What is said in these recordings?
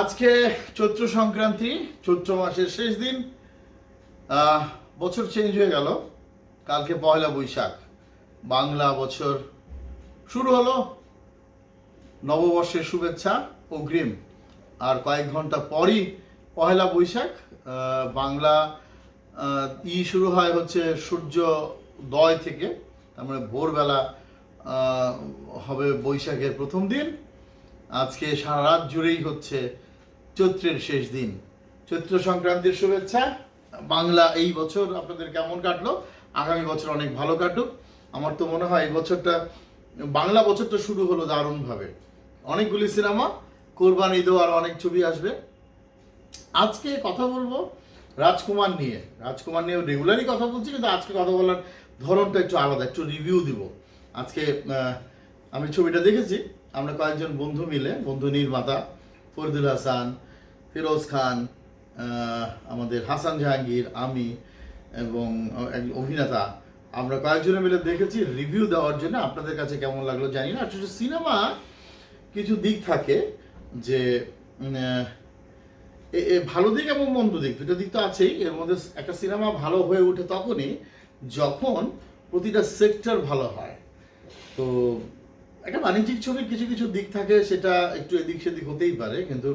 আজকে চৈত্র সংক্রান্তি, চৈত্র মাসের শেষ দিন। বছর চেঞ্জ হয়ে গেল। কালকে পয়লা বৈশাখ। বাংলা বছর শুরু হলো। নববর্ষের শুভেচ্ছা অগ্রিম। আর কয়েক ঘণ্টা পরই পয়লা বৈশাখ। বাংলা ই শুরু হয় হচ্ছে সূর্য সূর্যোদয় থেকে। তার মানে ভোরবেলা হবে বৈশাখের প্রথম দিন। আজকে সারা রাত জুড়েই হচ্ছে চৈত্রের শেষ দিন। চৈত্র সংক্রান্তির শুভেচ্ছা। বাংলা এই বছর আপনাদের কেমন কাটলো? আগামী বছর অনেক ভালো কাটুক। আমার তো মনে হয় এই বছরটা, বাংলা বছরটা শুরু হলো দারুণভাবে। অনেকগুলি সিনেমা, কোরবান ঈদও আর অনেক ছবি আসবে। আজকে কথা বলব রাজকুমার নিয়ে। রাজকুমার নিয়ে রেগুলারই কথা বলছি, কিন্তু আজকে কথা বলার ধরনটা একটু আলাদা, একটু রিভিউ দিব। আজকে আমি ছবিটা দেখেছি। আমরা কয়েকজন বন্ধু মিলে, বন্ধু নির্মাতা ফরিদুল হাসান, ফিরোজ খান আমাদের হাসান জাহাঙ্গীর, আমি এবং এক অভিনেতা। আমরা কয়েকজনে মিলে দেখেছি রিভিউ দেওয়ার জন্য আপনাদের কাছে কেমন লাগল জানি না। আসলে সিনেমা কিছু দিক থাকে যে ভালো দিক এবং মন্দ দিক, দুটো দিক তো আছেই। এর মধ্যে একটা সিনেমা ভালো হয়ে ওঠে তখনই যখন প্রতিটা সেক্টর ভালো হয়। তো একটা বাণিজ্যিক ছবির কিছু কিছু দিক থাকে, সেটা একটু এদিক সেদিক হতেই পারে, কিন্তু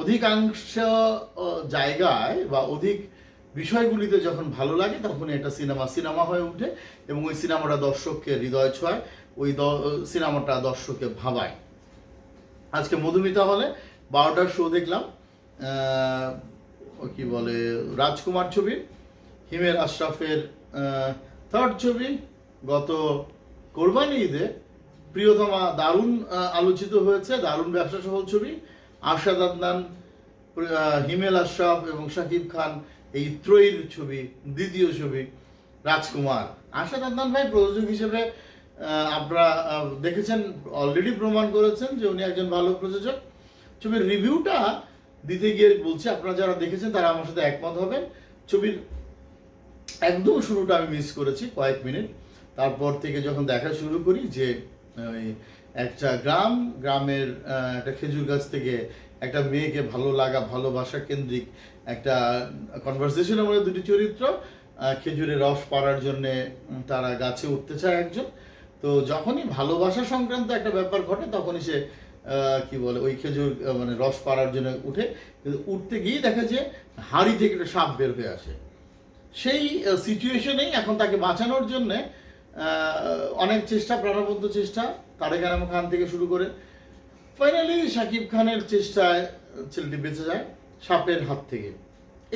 অধিকাংশ জায়গায় বা অধিক বিষয়গুলিতে যখন ভালো লাগে তখন এটা সিনেমা সিনেমা হয়ে ওঠে এবং ওই সিনেমাটা দর্শককে হৃদয় ছোঁয় ওই সিনেমাটা দর্শককে ভাবায়। আজকে মধুমিতা হলে বারোটার শো দেখলাম কি বলে, রাজকুমার ছবি, হিমের আশরাফের থার্ড ছবি, গত কোরবানি ঈদে প্রিয়তমা দারুণ আলোচিত হয়েছে, দারুণ ব্যবসা সফল ছবি। আরশাদ আদনান হিমেল আশরাফ এবং শাকিব খান এই ত্রয়ীর ছবি, দ্বিতীয় ছবি, রাজকুমার। আশাদ আদনান ভাই প্রযোজক হিসেবে আপনারা দেখেছেন অলরেডি প্রমাণ করেছেন যে উনি একজন ভালো প্রযোজক। ছবির রিভিউটা দিতে গিয়ে বলছি, আপনারা যারা দেখেছেন তারা আমার সাথে একমত হবেন। ছবির একদম শুরুটা আমি মিস করেছি, কয়েক মিনিট। তারপর থেকে যখন দেখা শুরু করি যে একটা গ্রাম, গ্রামের একটা খেজুর গাছ থেকে একটা মেয়েকে ভালো লাগা, ভালোবাসা কেন্দ্রিক একটা কনভারসেশনের মধ্যে দুটি চরিত্র খেজুরের রস পাড়ার জন্যে তারা গাছে উঠতে চায় একজন। তো যখনই ভালোবাসা সংক্রান্ত একটা ব্যাপার ঘটে, তখনই সে কি বলে, ওই খেজুর মানে রস পাড়ার জন্য উঠে। কিন্তু উঠতে গিয়ে দেখা যে হাড়ি থেকে একটা সাপ বের হয়ে আসে। সেই সিচুয়েশনেই এখন তাকে বাঁচানোর জন্য অনেক চেষ্টা, প্রাণবন্ত চেষ্টা, তারেক আনাম খান থেকে শুরু করে। ফাইনালি শাকিব খানের চেষ্টায় ছেলেটি বেঁচে যায়, সাপের হাত থেকে।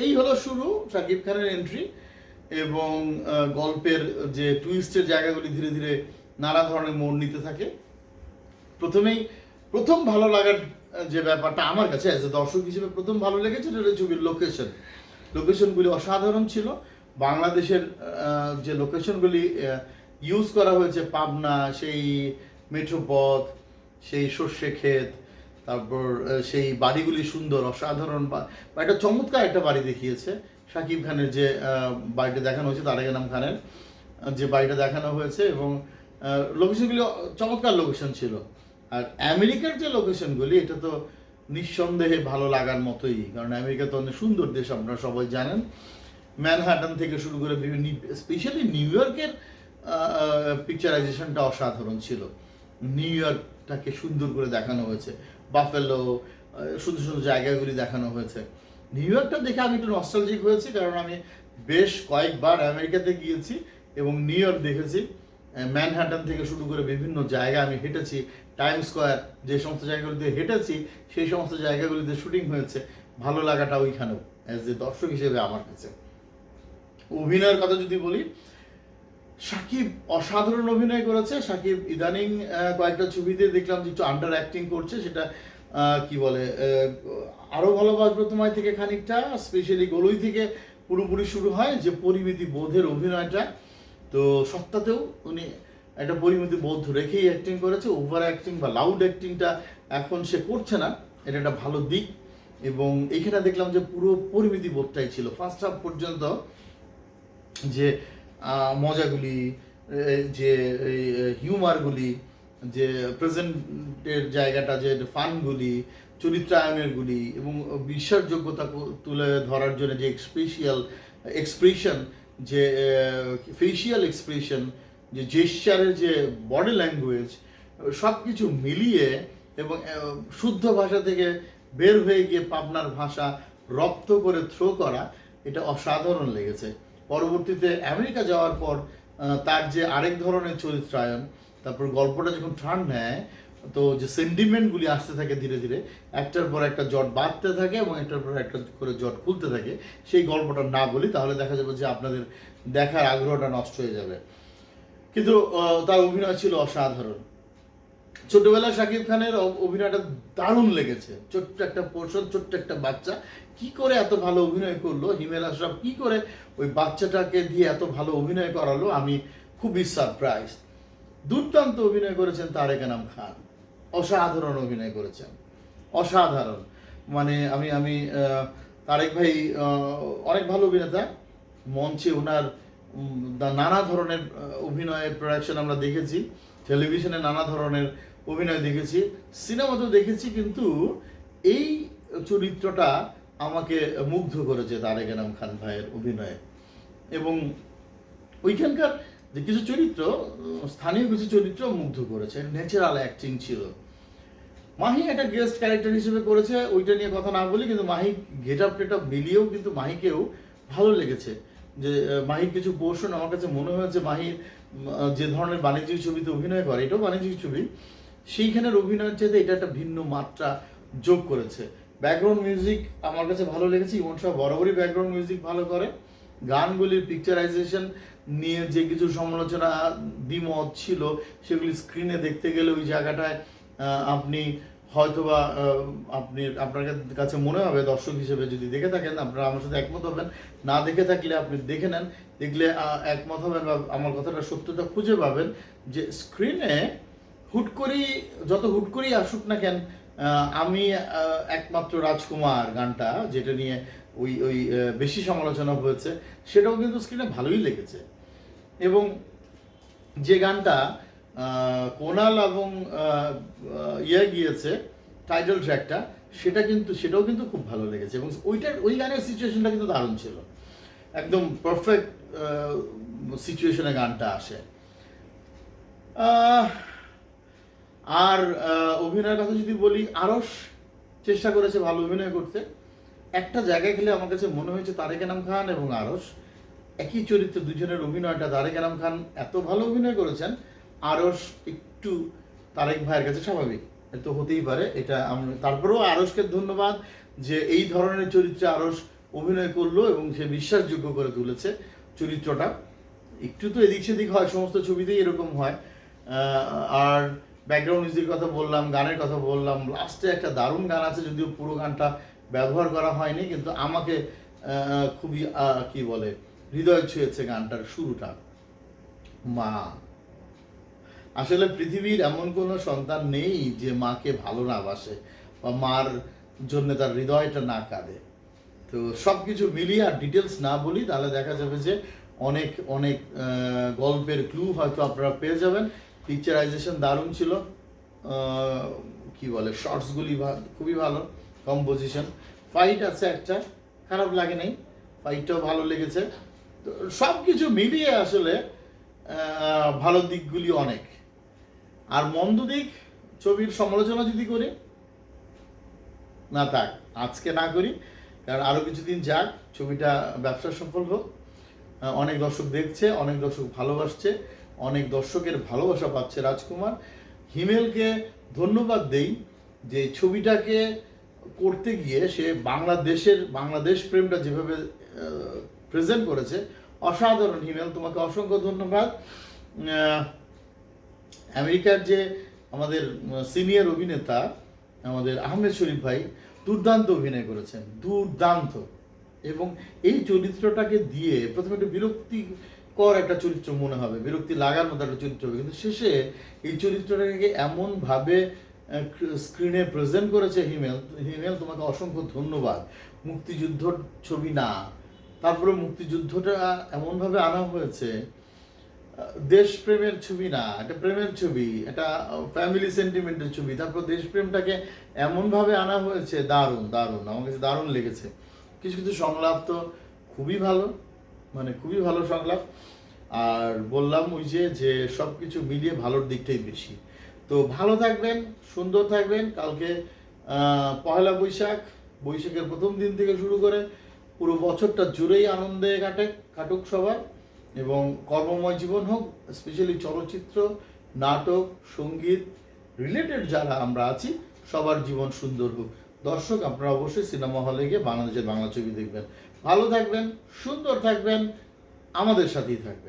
এই হলো শুরু শাকিব খানের এন্ট্রি এবং গল্পের যে টুইস্টের জায়গাগুলি ধীরে ধীরে নানা ধরনের মোড় নিতে থাকে। প্রথমেই প্রথম ভালো লাগার যে ব্যাপারটা আমার কাছে অ্যাজ এ দর্শক হিসেবে প্রথম ভালো লেগেছে, সেটা ছবির লোকেশন লোকেশনগুলি অসাধারণ ছিল। বাংলাদেশের যে লোকেশনগুলি ইউজ করা হয়েছে পাবনা, সেই মেঠোপথ সেই সর্ষে ক্ষেত, তারপর সেই বাড়িগুলি সুন্দর, অসাধারণ বা একটা চমৎকার একটা বাড়ি দেখিয়েছে শাকিব খানের যে বাড়িটা দেখানো হয়েছে, তারেক আনাম খানের যে বাড়িটা দেখানো হয়েছে এবং লোকেশনগুলি চমৎকার লোকেশন ছিল। আর আমেরিকার যে লোকেশনগুলি এটা তো নিঃসন্দেহে ভালো লাগার মতোই, কারণ আমেরিকা তো অনেক সুন্দর দেশ আপনারা সবাই জানেন। ম্যানহাটন থেকে শুরু করে বিভিন্ন, স্পেশালি নিউ ইয়র্কের পিকচারাইজেশনটা অসাধারণ ছিল। নিউ ইয়র্কটাকে সুন্দর করে দেখানো হয়েছে। বাফেলো সুন্দর সুন্দর জায়গাগুলি দেখানো হয়েছে। নিউ ইয়র্কটা দেখে আমি একটু নস্টালজিক হয়েছি, কারণ আমি বেশ কয়েকবার আমেরিকাতে গিয়েছি এবং নিউ ইয়র্ক দেখেছি। ম্যানহাটন থেকে শুরু করে বিভিন্ন জায়গা আমি হেঁটেছি। টাইম স্কোয়ার যে সমস্ত জায়গাগুলিতে হেঁটেছি, সেই সমস্ত জায়গাগুলিতে শুটিং হয়েছে। ভালো লাগাটা ওইখানেও অ্যাজ এ দর্শক হিসেবে আমার কাছে। অভিনয়ের কথা যদি বলি সাকিব অসাধারণ অভিনয় করেছে। সাকিব ইদানিং কয়েকটা ছবিতে দেখলাম যে একটু আন্ডার অ্যাক্টিং করছে। সেটা কি বলে আহ, আরও ভালোবাসবো তোমায় থেকে খানিকটা স্পেশালি গলুই থেকে পুরোপুরি শুরু হয় যে পরিমিতি বোধের অভিনয়টা। তো সত্তাতেও উনি একটা পরিমিতি বোধ রেখেই অ্যাক্টিং করেছে। ওভার অ্যাক্টিং বা লাউড অ্যাক্টিংটা এখন সে করছে না। এটা একটা ভালো দিক। এবং এখানে দেখলাম যে পুরো পরিমিতি বোধটাই ছিল। ফার্স্ট হাফ পর্যন্ত যে মজাগুলি যে হিউমারগুলি যে প্রেজেন্টের জায়গাটা, যে, ফানগুলি চরিত্রায়নের গুলি এবং বিশ্বাসযোগ্যতা তুলে ধরার জন্য যে এক্সপ্রেশিয়াল এক্সপ্রেশন যে ফেসিয়াল এক্সপ্রেশন যে জেস্চারের যে বডি ল্যাঙ্গুয়েজ সব কিছু মিলিয়ে এবং শুদ্ধ ভাষা থেকে বের হয়ে গিয়ে পাবনার ভাষা রপ্ত করে থ্রো করা, এটা অসাধারণ লেগেছে। পরবর্তীতে আমেরিকা যাওয়ার পর তার যে আরেক ধরনের চরিত্রায়ন, তারপর গল্পটা যখন টার্ন নেয়, তো যে সেন্টিমেন্টগুলি আসতে থাকে ধীরে ধীরে, একটার পর একটা জট বাঁধতে থাকে এবং একটার পর একটা করে জট খুলতে থাকে, সেই গল্পটা না বলি, তাহলে দেখা যাবে যে আপনাদের দেখার আগ্রহটা নষ্ট হয়ে যাবে। কিন্তু তার অভিনয় ছিল অসাধারণ। ছোটবেলায় শাকিব খানের অভিনয়টা দারুণ লেগেছে। ছোট্ট একটা পোর্শন ছোট্ট একটা বাচ্চা। কি করে এত ভালো অভিনয় করল? হিমেল আশরাফ কি করে ওই বাচ্চাটাকে দিয়ে এত ভালো অভিনয় করালো? আমি খুবই সারপ্রাইজ দুর্দান্ত অভিনয় করেছেন তারেক এনাম খান। অসাধারণ অভিনয় করেছেন। অসাধারণ। মানে আমি আমি তারেক ভাই অনেক ভালো অভিনেতা। মঞ্চে ওনার নানা ধরনের অভিনয়ের প্রোডাকশন আমরা দেখেছি। টেলিভিশনে নানা ধরনের অভিনয় দেখেছি সিনেমাতেও দেখেছি, কিন্তু এই চরিত্রটা আমাকে মুগ্ধ করেছে তারেক এনাম খান ভাইয়ের অভিনয়ে। এবং ওইখানকার যে কিছু চরিত্র, স্থানীয় কিছু চরিত্র মুগ্ধ করেছে ন্যাচারাল অ্যাক্টিং ছিল। মাহি একটা গেস্ট ক্যারেক্টার হিসেবে করেছে, ওইটা নিয়ে কথা না বলি, কিন্তু মাহি গেট আপ টেট আপ মিলিয়েও কিন্তু মাহিকেও ভালো লেগেছে। যে মাহির কিছু পোর্শন আমার কাছে মনে হয়েছে মাহির যে ধরনের বাণিজ্যিক ছবিতে অভিনয় করে, এটাও বাণিজ্যিক ছবি। সেইখানের অভিনয়ের চাইতে এটা একটা ভিন্ন মাত্রা যোগ করেছে। ব্যাকগ্রাউন্ড মিউজিক আমার কাছে ভালো লেগেছে, ইমন শাহ বরাবরই ব্যাকগ্রাউন্ড মিউজিক ভালো করে। গানগুলির পিকচারাইজেশন নিয়ে যে কিছু সমালোচনা, দ্বিমত ছিল, সেগুলি স্ক্রিনে দেখতে গেলে ওই জায়গাটায় আপনি হয়তোবা আপনি, আপনার কাছে মনে হবে, দর্শক হিসেবে যদি দেখে থাকেন, আপনারা আমার সাথে একমত হবেন। না দেখে থাকলে আপনি দেখে নেন, দেখলে একমত হবেন বা আমার কথাটা সত্যতা খুঁজে পাবেন যে স্ক্রিনে হুট করেই, যত হুট করেই আসুক না কেন আমি একমাত্র রাজকুমার গানটা, যেটা নিয়ে ওই ওই বেশি সমালোচনা হয়েছে, সেটাও কিন্তু স্ক্রিনে ভালোই লেগেছে। এবং যে গানটা কোনাল এবং ইয়ে গিয়েছে টাইটেল ট্র্যাকটা সেটা কিন্তু, সেটাও কিন্তু খুব ভালো লেগেছে। এবং ওইটার, ওই গানের সিচুয়েশনটা কিন্তু দারুণ ছিল। একদম পারফেক্ট সিচুয়েশনে গানটা আসে। আর অভিনয়ের কথা যদি বলি আরস চেষ্টা করেছে ভালো অভিনয় করতে। একটা জায়গায় গেলে আমার কাছে মনে হয়েছে তারেক এনাম খান এবং আরস একই চরিত্রে দুজনের অভিনয়টা। তারেক এনাম খান এত ভালো অভিনয় করেছেন আরস একটু তারেক ভাইয়ের কাছে স্বাভাবিক। তো হতেই পারে, এটা তারপরেও আরসকে ধন্যবাদ যে এই ধরনের চরিত্রে আরস অভিনয় করল এবং সে বিশ্বাসযোগ্য করে তুলেছে চরিত্রটা। একটু তো এদিক সেদিক হয়, সমস্ত ছবিতেই এরকম হয়। আর ব্যাকগ্রাউন্ড মিউজিকের কথা বললাম, গানের কথা বললাম লাস্টে একটা দারুণ গান আছে যদিও পুরো গানটা ব্যবহার করা হয়নি, কিন্তু আমাকে খুবই কি বলে, হৃদয় ছুঁয়েছে গানটার শুরুটা। মা। আসলে পৃথিবীর এমন কোনো সন্তান নেই যে মাকে ভালো না বাসে বা মার জন্য তার হৃদয়টা না কাঁদে। তো সব কিছু মিলিয়ে আর ডিটেলস না বলি, তাহলে দেখা যাবে যে অনেক অনেক গল্পের ক্লু হয়তো আপনারা পেয়ে যাবেন। পিকচারাইজেশন দারুণ ছিল। কি বলে শর্টসগুলি খুবই ভালো কম্পোজিশন ফাইট আছে একটা, খারাপ লাগে নাই। ফাইটটাও ভালো লেগেছে। সব কিছু মিলিয়ে আসলে ভালো দিকগুলি অনেক। আর মন্দ দিক, ছবির সমালোচনা যদি করি, না থাক, আজকে না করি। কারণ আরও কিছুদিন যাক, ছবিটা ব্যবসা সফল হোক। অনেক দর্শক দেখছে, অনেক দর্শক ভালোবাসছে। অনেক দর্শকের ভালোবাসা পাচ্ছে রাজকুমার। হিমেলকে ধন্যবাদ দেই যে ছবিটাকে করতে গিয়ে সে বাংলাদেশের, বাংলাদেশ প্রেমটা যেভাবে প্রেজেন্ট করেছে, অসাধারণ হিমেল, তোমাকে অসংখ্য ধন্যবাদ। আমেরিকার যে আমাদের সিনিয়র অভিনেতা, আমাদের আহমেদ শরীফ ভাই, দুর্দান্ত অভিনয় করেছেন, দুর্দান্ত। এবং এই চরিত্রটাকে দিয়ে প্রথমে একটু বিরক্তিকর একটা চরিত্র মনে হবে, বিরক্তি লাগার মতো একটা চরিত্র হবে। কিন্তু শেষে এই চরিত্রটাকে এমনভাবে স্ক্রিনে প্রেজেন্ট করেছে হিমেল। হিমেল, তোমাকে অসংখ্য ধন্যবাদ। মুক্তিযুদ্ধর ছবি না। তারপরে মুক্তিযুদ্ধটা এমনভাবে আনা হয়েছে দেশপ্রেমের ছবি না এটা প্রেমের ছবি এটা ফ্যামিলি সেন্টিমেন্টের ছবি। তারপর দেশপ্রেমটাকে এমনভাবে আনা হয়েছে, দারুণ দারুণ। আমার কাছে দারুণ লেগেছে। কিছু কিছু সংলাপ তো খুবই ভালো। মানে খুবই ভালো সংলাপ। আর বললাম ওই যে যে সব কিছু মিলিয়ে ভালোর দিকটাই বেশি। তো ভালো থাকবেন, সুন্দর থাকবেন। কালকে পহেলা বৈশাখ, বৈশাখের প্রথম দিন থেকে শুরু করে পুরো বছরটা জুড়েই আনন্দে কাটে, কাটুক সবার। এবং কর্মময় জীবন হোক স্পেশালি চলচ্চিত্র, নাটক, সংগীত রিলেটেড যারা আমরা আছি, সবার জীবন সুন্দর হোক। দর্শক, আপনারা অবশ্যই সিনেমা হলে গিয়ে বাংলাদেশের বাংলা ছবি দেখবেন। ভালো থাকবেন সুন্দর থাকবেন আমাদের সাথেই থাকবেন।